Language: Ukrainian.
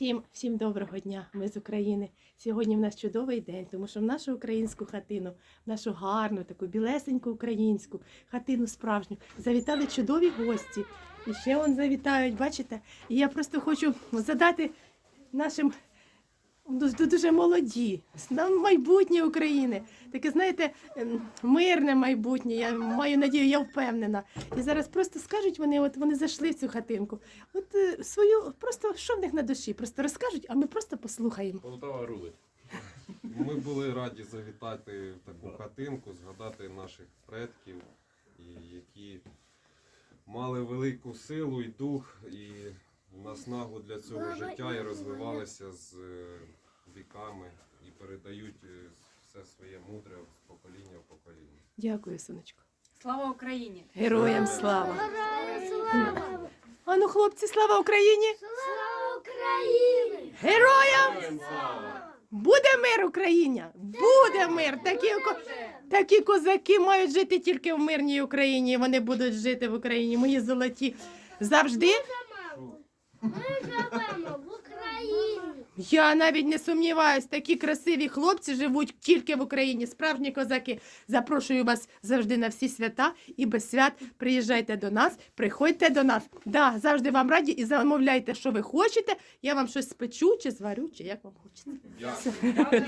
Всім, всім доброго дня, ми з України. Сьогодні в нас чудовий день, тому що в нашу українську хатину, в нашу гарну, таку білесеньку українську хатину справжню завітали чудові гості. І ще он завітають, бачите? І я просто хочу задати нашим ду- дуже молоді, на майбутнє України. Таке, знаєте, ем, мирне майбутнє. Я маю надію, я впевнена. І зараз просто скажуть вони, от вони зайшли в цю хатинку. От е, свою, просто що в них на душі, просто розкажуть, а ми просто послухаємо. Полтава рулить. Ми були раді завітати в таку хатинку, згадати наших предків, які мали велику силу і дух, і наснагу для цього життя і розвивалися з е, віками і передають е, все своє мудре з покоління в покоління. Дякую, сонечко. Слава Україні! Героям слава! Слава Ану, хлопці, слава Україні! Україні! Героям! Буде мир Україні! Буде мир! Такі, такі козаки мають жити тільки в мирній Україні. Вони будуть жити в Україні. Мої золоті. Завжди Ми живемо в Україні. Я навіть не сумніваюсь, такі красиві хлопці живуть тільки в Україні. Справжні козаки. Запрошую вас завжди на всі свята і без свят. Приїжджайте до нас, приходьте до нас. Да, завжди вам раді і замовляйте, що ви хочете. Я вам щось спечу, чи зварю, чи як вам хочеться. Дякую.